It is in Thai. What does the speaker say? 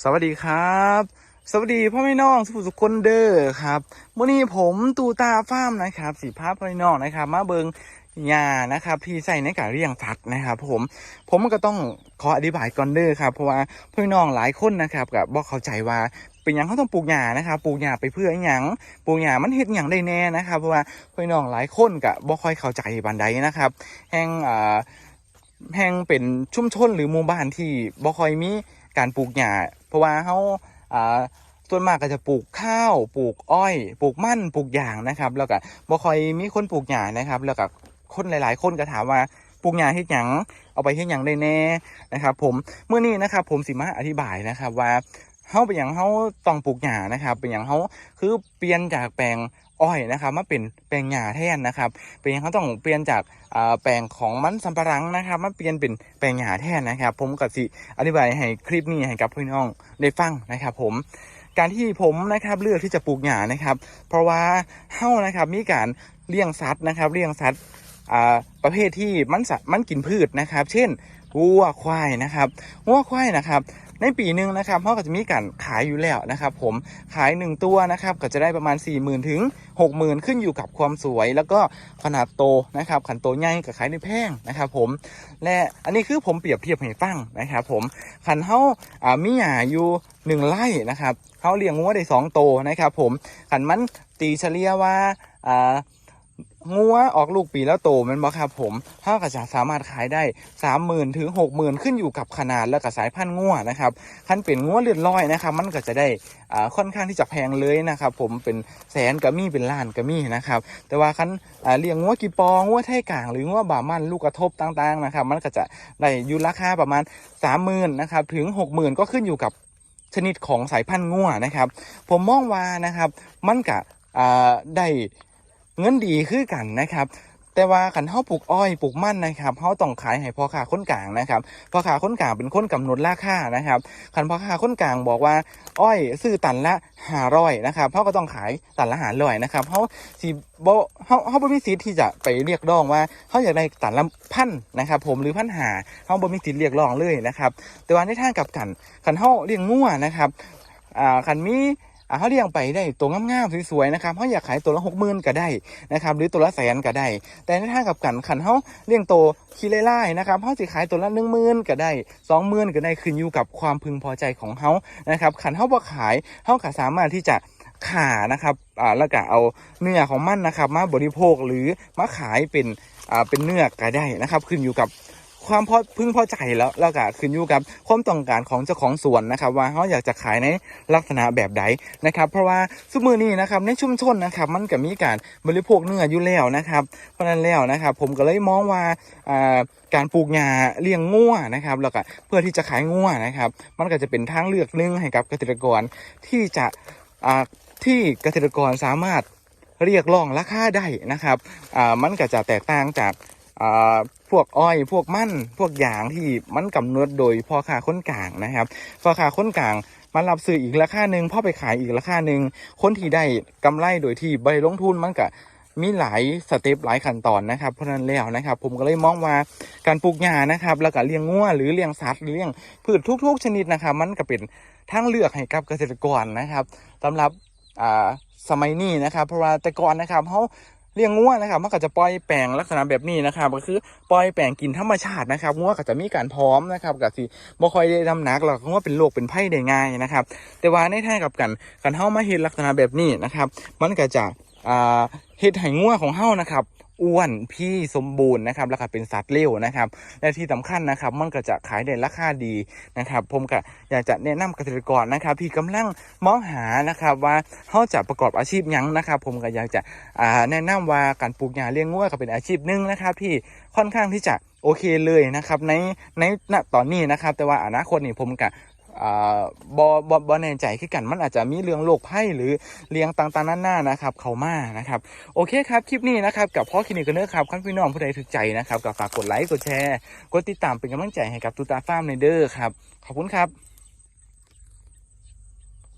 สวัสดีครับ สวัสดีพ่อแม่น้องสุภสุคนเด้อครับวันนี้ผมตูตาฟามนะครับสีภาพพ่อแม่น้องนะครับ มาเบิงยานะครับที่ใส่ในการเลี้ยงสัตว์นะครับ ผมผมก็ต้องขออธิบายก่อนเด้อครับเพราะว่าพ่อแม่น้องหลายคนนะครับกับบอกเข้าใจว่าเป็นหยังเขาต้องปลูกหญ้านะครับปลูกหญ้าไปเพื่ออหยังปลูกหญ้ามันเฮ็ดหยังได้แน่นะครับ เพราะว่าพ่อแม่น้องหลายคนก็บ่ค่อยเข้าใจบันไดนะครับ แห่งอ่าแห่งเป็นชุมชนหรือหมู่บ้านที่บ่ค่อยมีการปลูกหญ้า เพราะว่าเขาอ่าส่วนมากก็จะปลูกข้าว ปลูกอ้อย ปลูกมันปลูกยางนะครับ แล้วก็บ่ค่อยมีคนปลูกหญ้านะครับ แล้วก็คนหลาย ๆ คนก็ถามว่าปลูกหญ้าเฮ็ดหยังเอาไปเฮ็ดหยังได้แน่นะครับผมเมื่อนี้นะครับผมสิมาอธิบายนะครับว่าเฮาเป็นอยังเฮาต้องปลูกหญ้านะครับ เป็นอยังเฮาคือเปลี่ยนจากแปลง อ้อยนะครับมาเป็นแปลงหญ้าแทนนะครับเป็นยังเขาต้องเปลี่ยนจากแปลงของมันสำปะหลังนะครับมาเปลี่ยนเป็นแปลงหญ้าแทนนะครับ ผมก็สิอธิบายให้คลิปนี้ให้กับพี่น้องได้ฟังนะครับผมการที่ผมนะครับเลือกที่จะปลูกหญ้านะครับ เพราะว่าเฮ้านะครับมีการเลี้ยงสัตว์นะครับเลี้ยงสัตว์ ประเภทที่มันสะมันกินพืชนะครับ เช่นวัวควายนะครับวัวควายนะครับ ในปีหนึ่งนะครับเขาก็จะมีการขายอยู่แล้วนะครับ ผมขายหนึ่งตัวนะครับก็จะได้ประมาณ 4 0,000ถึง60,000ขึ้นอยู่กับความสวย แล้วก็ขนาดโตนะครับขันโตใหญ่กับขายในแพงนะครับ ผมและอันนี้คือผมเปรียบเทียบให้ฟังนะครับผมขันเขาอ่ามีหยาอยู่หนึ่งไร่นะครับเขาเลี้ยงงัวได้สองโตนะครับ ผมขันมันตีเฉลี่ยว่าอ่า งัวออกลูกปีแล้วโตมันบ่ครับผมถ้าก็จะสามารถขายได้สามหมื่นถึงหกหมื่นขึ้นอยู่กับขนาดและกับสายพันธุ์งัวนะครับคันเป็นงัวเลือดลอยนะครับ มันก็จะได้อ่าค่อนข้างที่จะแพงเลยนะครับผมเป็นแสนกะมี่เป็นล้านกะมี่นะครับ แต่ว่าคันอ่าเลี้ยงงัวกีปองงัวไทยกลาง หรืองัวบามันลูกกระทบต่างๆนะครับ มันก็จะได้อยู่ราคาประมาณสามหมื่นนะครับถึงหกหมื่นก็ขึ้นอยู่กับชนิดของสายพันธุ์งัวนะครับ ผมมองว่านะครับมันกะได้ เงินดีคือกันนะครับแต่ว่าขันเฮาปลูกอ้อยปลูกมั่นนะครับเฮาต้องขายให้พ่อค้าคนกลางนะครับพ่อค้าคนกลางเป็นคนกำหนดราคานะครับขันพ่อค้าคนกลางบอกว่า อ้อยซื้อตันละห้าร้อยนะครับเฮาก็ต้องขายตันละห้าร้อยนะครับเฮาสิบ่เฮาเฮาบ่มีสิทธิ์ที่จะไปเรียกร้องว่าเฮาอยากได้ตันละพันนะครับ ผมหรือพันหาเฮาบ่มีสิทธิ์เรียกร้องเลยนะครับ แต่ว่าในทางกลับกันขันเฮาเลี้ยงงัวนะครับอ่าขันมี อ่าเขาเลี้ยงไปได้ตัวงามๆสวยๆนะครับเขาอยากขายตัวละหกหมื่นก็ได้นะครับหรือตัวละแสนก็ได้ แต่ในทางกับกันขันเขาเลี้ยงโตวขี้ไล่ๆนะครับเขาสิขายตัวละหนึ่งหมื่นก็ได้สองหมื่นก็ได้ขึ้นอยู่กับความพึงพอใจของเขานะครับขันเขาบ่ขายเขาก็สามารถที่จะขานะครับอ่าแล้วก็เอาเนื้อของมันนะครับ มาบริโภคหรือมาขายเป็นอ่าเป็นเนื้อก็ได้นะครับ ขึ้นอยู่กับ ความพอพึงพอใจแล้วแล้วก็ขึ้นอยู่กับความต้องการของเจ้าของสวนนะครับ ว่าเขาอยากจะขายในลักษณะแบบใดนะครับ เพราะว่าซุมือนี้นะครับในชุมชนนะครับ มันก็มีการบริโภคเนื้ออยู่แล้วนะครับ เพราะนั้นแล้วนะครับ ผมก็เลยมองว่าการปลูกหญ้าเลี้ยงงัวนะครับ แล้วก็เพื่อที่จะขายงัวนะครับ มันก็จะเป็นทางเลือกหนึงให้กับเกษตรกรที่จะที่เกษตรกรสามารถเรียกร้องราคาได้นะครับมันก็จะแตกต่างจาก อ่าพวกอ้อยพวกมันพวกยางที่มันกำเนิดโดยพ่อค้าคนกลางนะครับพ่อค้าคนกลางมันรับซื้ออีกราคาหนึ่งพ่อไปขายอีกราคาหนึ่งคนที่ได้กำไรโดยที่ใบลงทุนมันก็มีหลายสเต็ปหลายขั้นตอนนะครับเพราะนั้นแล้วนะครับ ผมก็เลยมองว่าการปลูกหญ้านะครับ แล้วก็เลี้ยงงัวหรือเลี้ยงสัตว์หรือเลี้ยงพืชทุก ๆ ชนิดนะครับ มันก็เป็นทางเลือกให้กับเกษตรกรนะครับสำหรับสมัยนี้นะครับ เพราะว่าแต่ก่อนนะครับเขา เลี้ยงงัวนะครับมันก็จะปล่อยแปลงลักษณะแบบนี้นะครับ ก็คือปล่อยแปลงกินธรรมชาตินะครับงัวก็จะมีการพร้อมนะครับกับสิบ่ค่อยได้ดำหนักหรอกงัวเป็นโรคเป็นไข้ได้ง่ายนะครับ แต่ว่าในทางกับกันการเฮามาเฮ็นลักษณะแบบนี้นะครับ มันก็จะอ่าเฮ็ดให้งัวของเฮานะครับ อ้วนพี่สมบูรณ์นะครับแล้วก็เป็นสัตว์เลี้ยวนะครับ และที่สำคัญนะครับมันก็จะขายได้ราคาดีนะครับผมก็อยากจะแนะนำเกษตรกรนะครับที่กำลังมองหานะครับว่าเขาจะประกอบอาชีพยังนะครับ ผมก็อยากจะแนะนำว่าการปลูกหญ้าเลี้ยงงัวก็เป็นอาชีพหนึ่งนะครับ ที่ค่อนข้างที่จะโอเคเลยนะครับในในณตอนนี้นะครับ แต่ว่าอนาคตนี่ผมกะ บอบอบอแน่ใจคือกันมันอาจจะมีเรื่องโรคไข้หรือเลี้ยงต่างๆนานานะครับ เขามานะครับ โอเคครับ คลิปนี้นะครับ กับพ่อคลินิกกันเนอร์ครับขั้นพี่น้องผู้ใดถึกใจนะครับกับฝากกดไลค์กดแชร์ กดติดตามเป็นกำลังใจให้กับตูตาฟาร์มในเด้อครับ ขอบคุณครับ